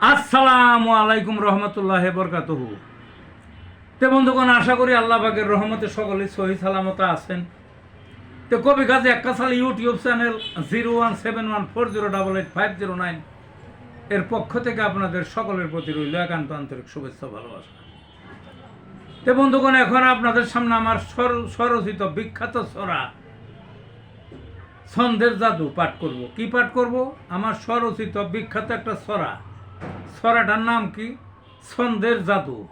আসসালামু আলাইকুম রহমতুল্লাহ বরকাতহু। তে বন্ধুগণ, আশা করি আল্লাহ পাকের রহমতে সকলে সহি সালামত আছেন। তো কবি কাজে একাশাল YouTube channel zero one seven one four zero double eight five zero nine এর পক্ষ থেকে আপনাদের সকলের প্রতি রইল একান্ত আন্তরিক শুভেচ্ছা ভালোবাসা। তো বন্ধুগণ, এখন আপনাদের সামনে আমার স্বর- স্বরচিত বিখ্যাত ছড়া ছন্দের জাদু পাঠ করব। কি পাঠ করব? আমার স্বরচিত বিখ্যাত একটা ছড়া ছড়াটার নাম কি? ছন্দের জাদু।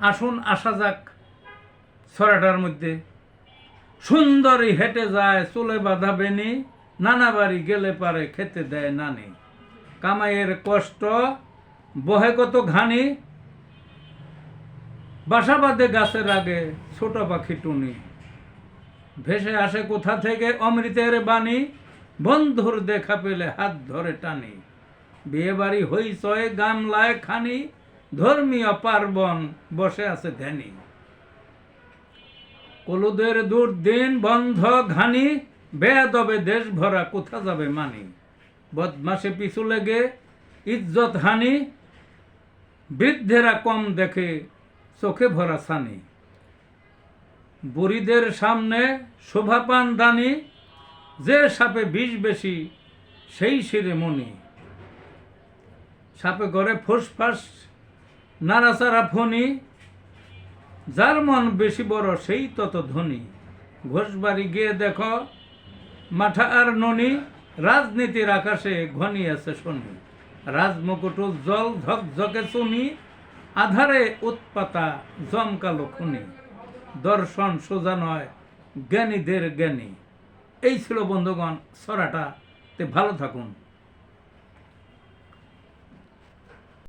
আসুন আসা যাক ছড়াটার মধ্যে। সুন্দরী হেঁটে যায়, চুলে বাঁধা বেনি নানা বাড়ি গেলে পারে, খেতে দেয় নানি। কামাইয়ের কষ্ট, বহে কত ঘানি। বাসা বাঁধে গাছের আগে, ছোট পাখি টুনি। ভেসে আসে কোথা থেকে অমৃতের বাণী? বন্ধুর দেখা পেলে হাত ধরে টানি। বিয়ে বাড়ি হইচয় গামলায় খানি, ধর্মীয় পার্বণ বসে আছে ধ্যানী। কলুদের দুর্দিন বন্ধ ঘানি, বেয়াদবে দেশ ভরা কোথা যাবে মানি? বদমাসে পিছু লেগে ইজ্জত হানি, বৃদ্ধেরা কম দেখে চোখে ভরা সানি বুড়িদের সামনে শোভাপান দানি, যে সাপে বিষ বেশি, সেই শিরে মনি। সাপে করে ফুসফাস, নাড়াচাড়া ফনি যার মন বেশি বড় সেই তত ধনী। ঘোষবাড়ি গিয়ে দেখো, মাঠা আর ননি, রাজনীতির আকাশে ঘনিয়েছে শনি। রাজমুকুট জল ঝকঝকে চুনি, আধারে উৎপাতা জমকালো খুনি। দর্শন সোজা নয়, জ্ঞানীদের জ্ঞানী। এই ছিল বন্ধুগণ, সরাটা। তে ভালো থাকুন।